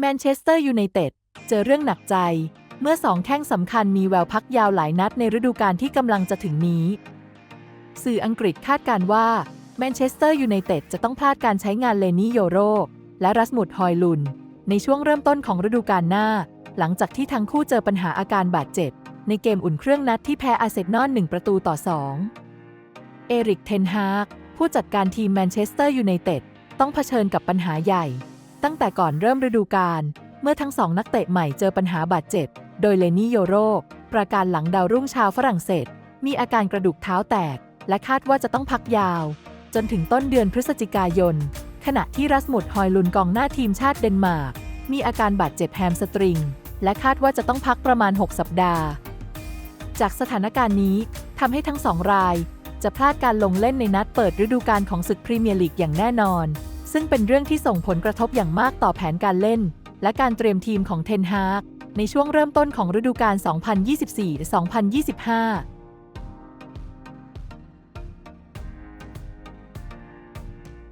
แมนเชสเตอร์ยูไนเต็ดเจอเรื่องหนักใจ เมื่อสองแข้งสำคัญมีแววพักยาวหลายนัดในฤดูกาลที่กำลังจะถึงนี้ สื่ออังกฤษคาดการว่าแมนเชสเตอร์ยูไนเต็ดจะต้องพลาดการใช้งานเลนี่โยโร และรัสมุดฮอยลุน ในช่วงเริ่มต้นของฤดูกาลหน้า หลังจากที่ทั้งคู่เจอปัญหาอาการบาดเจ็บ ในเกมอุ่นเครื่องนัดที่แพ้อาเซนอล1ประตูต่อ2เอริกเทนฮากผู้จัดการทีมแมนเชสเตอร์ยูไนเต็ดต้องเผชิญกับปัญหาใหญ่ ตั้งแต่ก่อนเริ่มฤดูกาลเมื่อทั้งสองนักเตะใหม่เจอปัญหาบาดเจ็บ โดยเลนี่โยโรประการหลังดาวรุ่งชาวฝรั่งเศส มีอาการกระดูกเท้าแตก และคาดว่าจะต้องพักยาว จนถึงต้นเดือนพฤศจิกายน ขณะที่รัสมุดฮอยลุนกองหน้าทีมชาติเดนมาร์กมีอาการบาดเจ็บแฮมสตริง และคาดว่าจะต้องพักประมาณ 6 สัปดาห์ จากสถานการณ์นี้ทำให้ทั้งสองราย จะพลาดการลงเล่นในนัดเปิดฤดูกาลของศึกพรีเมียร์ลีกอย่างแน่นอน ซึ่งเป็นเรื่องที่ส่งผลกระทบอย่างมากต่อแผนการเล่น และการเตรียมทีมของเทนฮากในช่วงเริ่มต้นของฤดูกาล 2024-2025